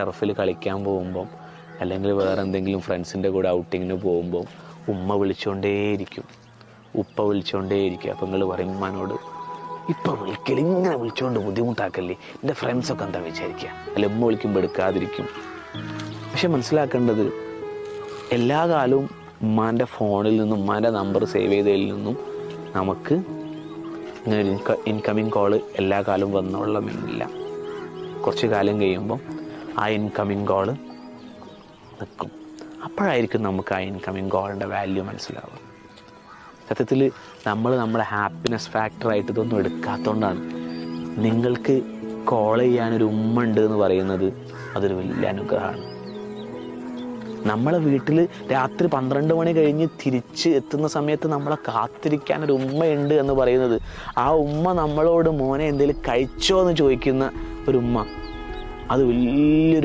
ടർഫിൽ കളിക്കാൻ പോകുമ്പം അല്ലെങ്കിൽ വേറെ എന്തെങ്കിലും ഫ്രണ്ട്സിന്റെ കൂടെ ഔട്ടിങ്ങിന് പോകുമ്പോൾ ഉമ്മ വിളിച്ചുകൊണ്ടേയിരിക്കും ഉപ്പ വിളിച്ചുകൊണ്ടേയിരിക്കും അപ്പം നിങ്ങൾ പറയും ഉമ്മാനോട് ഇപ്പം വിളിക്കൽ ഇങ്ങനെ വിളിച്ചുകൊണ്ട് ബുദ്ധിമുട്ടാക്കല്ലേ? എന്റെ ഫ്രണ്ട്സൊക്കെ എന്താ വിചാരിക്കുക അല്ല ഉമ്മ വിളിക്കുമ്പോൾ എടുക്കാതിരിക്കും. പക്ഷെ മനസ്സിലാക്കേണ്ടത് എല്ലാ കാലവും ഉമ്മാന്റെ ഫോണിൽ നിന്നും ഉമ്മാന്റെ നമ്പർ സേവ് ചെയ്തതിൽ നിന്നും നമുക്ക് ഇങ്ങനെ ഇൻകമിങ് കോൾ എല്ലാ കാലവും വന്നോളണമെന്നില്ല കുറച്ച് കാലം കഴിയുമ്പം ആ ഇൻകമിങ് കോൾ നിൽക്കും അപ്പോഴായിരിക്കും നമുക്ക് ആ ഇൻകമിങ് കോളിന്റെ വാല്യൂ മനസ്സിലാവുക. സത്യത്തിൽ നമ്മൾ നമ്മുടെ ഹാപ്പിനെസ് ഫാക്ടറായിട്ട് ഇതൊന്നും എടുക്കാത്തതുകൊണ്ടാണ് നിങ്ങൾക്ക് കോൾ ചെയ്യാനൊരു ഉമ്മ ഉണ്ട് എന്ന് പറയുന്നത് അതൊരു വലിയ അനുഗ്രഹമാണ്. നമ്മളെ വീട്ടിൽ രാത്രി പന്ത്രണ്ട് മണി കഴിഞ്ഞ് തിരിച്ച് എത്തുന്ന സമയത്ത് നമ്മളെ കാത്തിരിക്കാൻ ഒരു ഉമ്മയുണ്ട് എന്ന് പറയുന്നത് ആ ഉമ്മ നമ്മളോട് മോനെ എന്തെങ്കിലും കഴിച്ചോ? എന്ന് ചോദിക്കുന്ന ഒരു ഉമ്മ. അത് വലിയൊരു